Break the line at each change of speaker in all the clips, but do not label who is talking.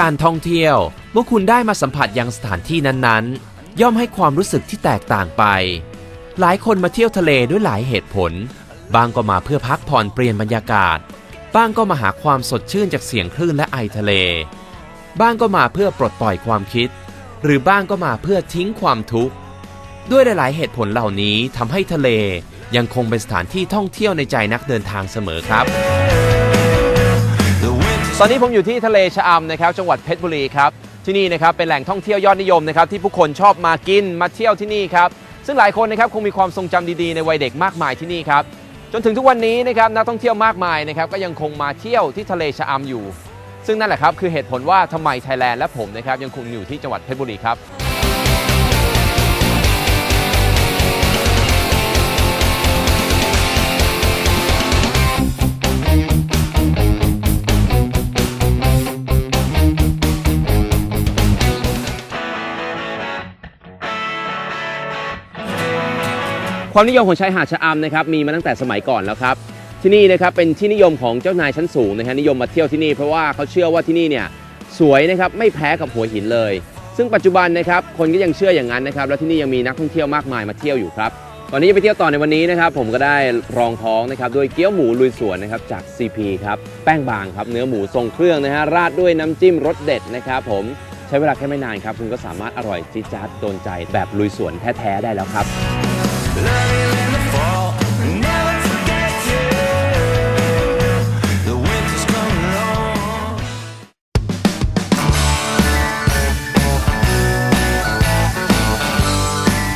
การท่องเที่ยว เมื่อคุณได้มาสัมผัสยังสถานที่นั้นๆ ย่อมให้ความรู้สึกที่แตกต่างไป หลายคนมาเที่ยวทะเลด้วยหลายเหตุผล บางก็มาเพื่อพักผ่อนเปลี่ยนบรรยากาศ บ้างก็มาหาความสดชื่นจากเสียงคลื่นและไอทะเล บ้างก็มาเพื่อปลดปล่อยความคิด หรือบ้างก็มาเพื่อทิ้งความทุกข์ ด้วยหลาย ๆ เหตุผลเหล่านี้ทำให้ทะเลยังคงเป็นสถานที่ท่องเที่ยวในใจนักเดินทางเสมอครับ อนนี้ผมอยู่ที่ทะเลชะอำนะครับจังหวัดเพชรบุรีครับที่นี่นะครับเป็นแหล่งท่องเที่ยวยอดนิยมนะครับที่ผู้คนชอบมากินมาเที่ยวที่นี่ครับซึ่งหลายคนนะครับคงมีความทรงจำดีๆในวัยเด็กมากมายที่นี่ครับจนถึงทุกวันนี้นะครับนักท่องเที่ยวมากมายนะครับก็ยังคงมาเที่ยวที่ทะเลชะอำอยู่ ซึ่งนั่นแหละครับคือเหตุผลว่าทำไมไทยแลนด์และผมนะครับยังคงอยู่ที่จังหวัดเพชรบุรีครับ ความนิยมของชายหาดชะอำนะครับมีมาตั้งแต่สมัยก่อนแล้วครับที่นี่นะครับเป็นที่นิยมของเจ้านายชั้นสูงนะฮะนิยมมาเที่ยวที่นี่เพราะว่าเขาเชื่อว่าที่นี่เนี่ยสวยนะครับไม่แพ้กับหัวหินเลย ซึ่งปัจจุบันนะครับคนก็ยังเชื่ออย่างนั้นนะครับแล้วที่นี่ยังมีนักท่องเที่ยวมากมายมาเที่ยวอยู่ครับก่อนที่จะไปเที่ยวต่อในวันนี้นะครับผมก็ได้รองท้องนะครับด้วยเกี๊ยวหมูลุยสวนนะครับจาก CP ครับแป้งบางครับเนื้อหมูทรงเครื่องนะฮะราดด้วยน้ำจิ้มรสเด็ดนะครับผมใช้เวลาแค่ไม่นานครับคุณก็สามารถอร่อยจี๊ดจ๊าดโดนใจแบบลุยสวนแท้ๆได้แล้วครับ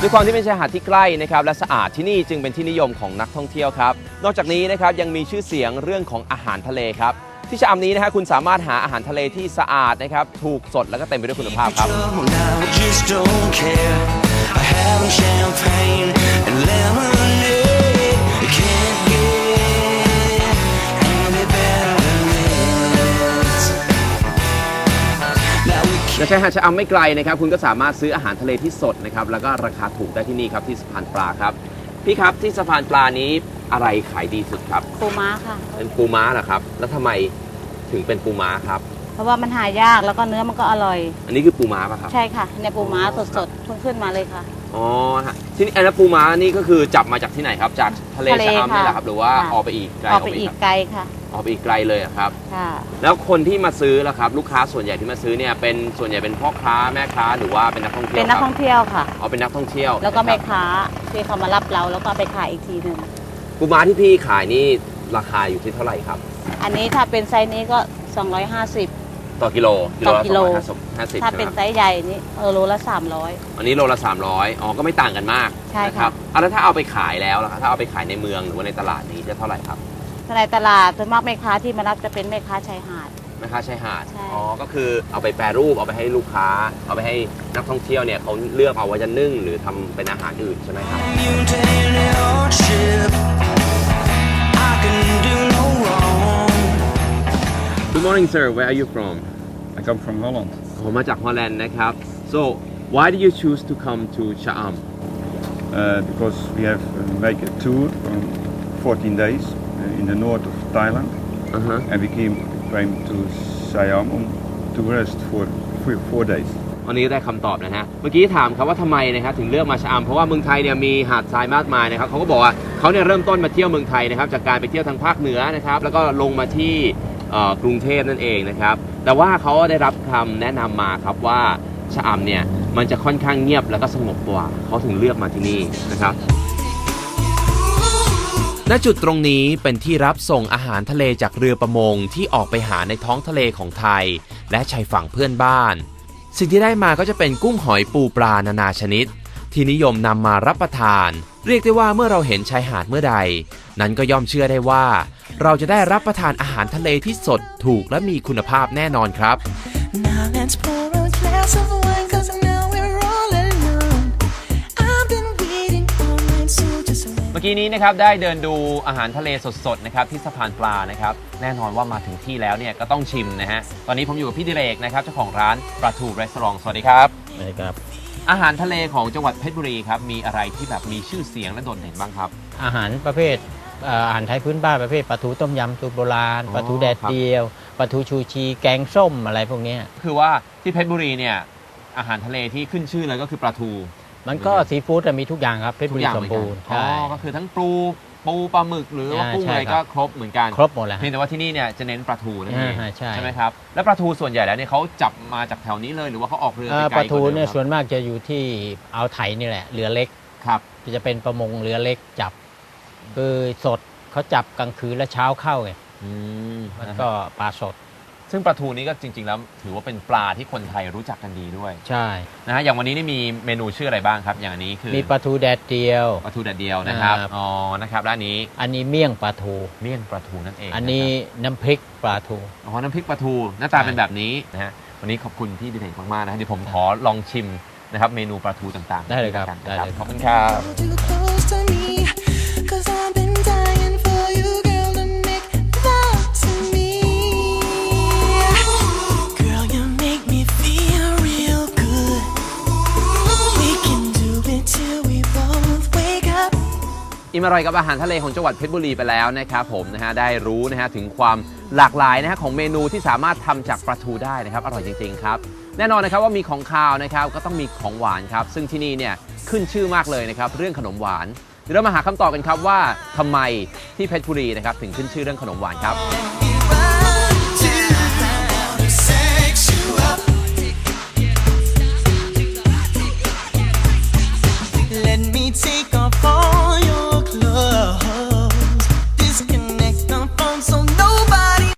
ด้วยความที่เป็นชายหาดที่ใกล้นะครับและสะอาดที่นี่จึงเป็นที่นิยมของนักท่องเที่ยวครับ นอกจากนี้นะครับยังมีชื่อเสียงเรื่องของอาหารทะเลครับ ที่ชะอำนี้นะฮะคุณสามารถหาอาหารทะเลที่สะอาดนะครับถูกสดแล้วก็เต็มไปด้วยคุณภาพครับ
Trouble now, I just don't care. I have champagne and lemonade. It can't get any better than this. Now we
และชายหาดชะอำไม่ไกลนะครับ คุณก็สามารถซื้ออาหารทะเลที่สดนะครับ แล้วก็ราคาถูกได้ที่นี่ครับที่สะพานปลาครับ พี่ครับที่สะพานปลานี้อะไรขายดีสุดครับ
ปูม้าค่ะ
เป็นปูม้าเหรอครับ แล้วทำไมถึงเป็นปูม้าครับ
เพราะว่ามันหายากแล้วก็เนื้อมันก็อร่อย
อันนี้คือปูม้าป่ะครับ
ใช่ค่ะ ในปูม้าสดๆเพิ่งขึ้นมาเลยค่ะ
อ๋อฮะที่นี่อันนั้นปูม้านี่ก็คือจับมาจากที่ไหนครับ จากทะเล
ทะเล
ชะอำนี่แหละครับ
ค่ะ
หรือว่า
ค่ะ
ออกไปอีกไกล
ออกไปอีก
ครับ
ไกลค่ะ
ออกไปอีกไกลเลยอะครับ
ค่ะ
แล้วคนที่มาซื้อล่ะครับ ลูกค้าส่วนใหญ่ที่มาซื้อเนี่ยเป็นส่วนใหญ่เป็นพ่อค้าแม่ค้าหรือว่าเป็นนักท่องเที่ยว
เป็นนัก
ครับ
ท่องเที่ยวค่ะ
อ๋อเป็นนักท่องเที่ยว
แล้วก็แม่
นะครับ
ค้าที่เขามารับเราแล้วก็เอาไปขายอีกทีหนึ่ง
ปูม้าที่พี่ขายนี่ราคาอยู่ที่เท่าไหร่ครับ
อันนี้ถ้าเป็นไซส์นี้ก็ 250
ต่อกิโล
ต่อกิโล
ละห้าสิบ
ถ้า
ใช่ไหม
เป็น
ครับ
ไซส์ใหญ่นี่เออโลละ
อันนี้โลละ300อ๋อก็ไม่ต่างกันมาก
ใช่
นะ
ค่ะ
อะแล้วถ้าเอาไปขายแล้วล่ะครับถ้าเอาไปขายในเมืองหรือว่าในตลาดนี้จะเท่าไหร่ครับ
ๆในตลาดส่วนมากแม่ค้าที่มารับจะเป็นแม่ค้าชายหาด
แม่ค้าชายหาด
ใช่
อ๋อก็คือเอาไปแปรรูปเอาไปให้ลูกค้า เอาไปให้นักท่องเที่ยวเนี่ยเขาเลือกเอาว่าจะนึ่งหรือทำเป็นอาหารอื่นใช่ไหมครับ Good morning sir where are you from
I come from Holland.
ผมมาจากฮอลแลนด์นะครับ so why did you choose to come to Cha'am
Uh, because we have uh, make a tour from 14 days uh, in the north of Thailand,
อ่าฮะ
and we came, came to Siam on to rest for four, four days.
วันนี้ได้คำตอบนะฮะ เมื่อกี้ถามครับว่าทำไมนะครับถึงเลือกมาชะอำเพราะว่าเมืองไทยเนี่ยมีหาดทรายมากมายนะครับเขาก็บอกว่าเขาเนี่ยเริ่มต้นมาเที่ยวเมืองไทยนะครับจากการไปเที่ยวทางภาคเหนือนะครับแล้วก็ลงมาที่เอ่อ กรุงเทพนั่นเองนะครับ แต่ว่าเขาได้รับคำแนะนำมาครับว่าชะอำเนี่ยมันจะค่อนข้างเงียบแล้วก็สงบกว่าเขาถึงเลือกมาที่นี่นะครับณจุดตรงนี้เป็นที่รับส่งอาหารทะเลจากเรือประมงที่ออกไปหาในท้องทะเลของไทย และชายฝั่งเพื่อนบ้าน สิ่งที่ได้มาก็จะเป็นกุ้งหอยปูปลานานาชนิด ที่นิยมนำมารับประทาน เรียกได้ว่าเมื่อเราเห็นชายหาดเมื่อใด นั้นก็ย่อมเชื่อได้ว่า เราจะได้รับประทานอาหารทะเลที่สดถูกและมีคุณภาพแน่นอนครับ
Now let's pour a glass of wine, cause now we're all alone. I've been waiting all night, so just let
เมื่อกี้นี้นะครับได้เดินดูอาหารทะเลสดๆนะครับที่สะพานปลานะครับแน่นอนว่ามาถึงที่แล้วเนี่ยก็ต้องชิมนะฮะตอนนี้ผมอยู่กับพี่ดิเรกนะครับเจ้าของร้านปลาทูรีสอร์ทสวัสดีครับ
นะครับ
อาหารทะเลของจังหวัดเพชรบุรีครับมีอะไรที่แบบมีชื่อเสียงและโดดเด่นบ้างครับ
อาหารประเภทเอ่ออาหารไทยพื้นบ้านประเภทปลาทูต้มยำสูตรโบราณ
อ๋อ
ปลาทูแดด
ครับ
เดียวปลาทูชูชี แกงส้มอะไรพวกเนี้ย
คือว่าที่เพชรบุรีเนี่ยอาหารทะเลที่ขึ้นชื่อเลยก็คือปลาทู
มันก็ซีฟู้ดอะมีทุกอย่างครับเพชร
ทุ
บุ
กอ
รี
ย่าง
ส
เห
ม
มือนกั
บู
น
รณ์
อ๋อ
ใช่
ก็คือทั้งปูปูปลาหมึกหรือว่า
อ่า
กุ้ง
ใช่
อะไร
ครั
ก็
บ
ครบเหมือนกัน
ครบหมดแล้ว
เพียงแต่ว่าที่นี่เนี่ยจะเน้นปลาทูนั่นเอง
อ่าใช่
ไหมครับแล้วปลาทูส่วนใหญ่แล้วเนี่ยเขาจับมาจากแถวนี้เลยหรือว่าเขาออกเรือ
เอ่
ไป
อ
ไกล
ปลากทู
ว่าเดิม
เนี่ย
ครับ
ส่วนมากจะอยู่ที่อ่าวไทยนี่แหละเรือเล็ก
ครับ
จะเป็นประมงเรือเล็กจับ คือสดเขาจับกลางคืนแล้วเช้าเข้าไง
อืม
มัน
นะฮะ
ก็ปลาสด
ซึ่งปลาทูนี้ก็จริง ๆ แล้ว ถือว่าเป็นปลาที่คนไทยรู้จักกันดีด้วย
ใช่
นะฮะอย่างวันนี้นี่มีเมนูชื่ออะไรบ้างครับ อย่างอันนี้คือ
มีปลาทูแดดเดียว
ปลาทูแดดเดียวนะครับ
ครับ
อ๋อนะครับและอันนี้
อันนี้เมี่ยงปลาทู
เมี่ยงปลาทูนั่นเอง
อันนี้ะ
ครับ
น้ำพริกปลาทู
อ๋อน้ำพริกปลาทูหน้าตา
ใช่
เป็นแบบนี้นะฮะวันนี้ขอบคุณพี่ดิเรกมากๆนะฮะเดี๋ยวผมขอลองชิมนะครับเมนูปลาทูต่างๆ
ได้เลยครับ
กัน
ได้
นะครับ
เลย
ขอบคุณครับ
Too
อิ่มอร่อยกับอาหารทะเลของจังหวัดเพชรบุรีไปแล้วนะครับผมนะฮะได้รู้นะฮะถึงความหลากหลายนะฮะของเมนูที่สามารถทำจากปลาทูได้นะครับอร่อยจริงๆครับแน่นอนนะครับว่ามีของคาวนะครับก็ต้องมีของหวานครับซึ่งที่นี่เนี่ยขึ้นชื่อมากเลยนะครับเรื่องขนมหวานเดี๋ยวเรามาหาคำตอบกันครับว่าทำไมที่เพชรบุรีนะครับถึงขึ้นชื่อเรื่องขนมหวานครับ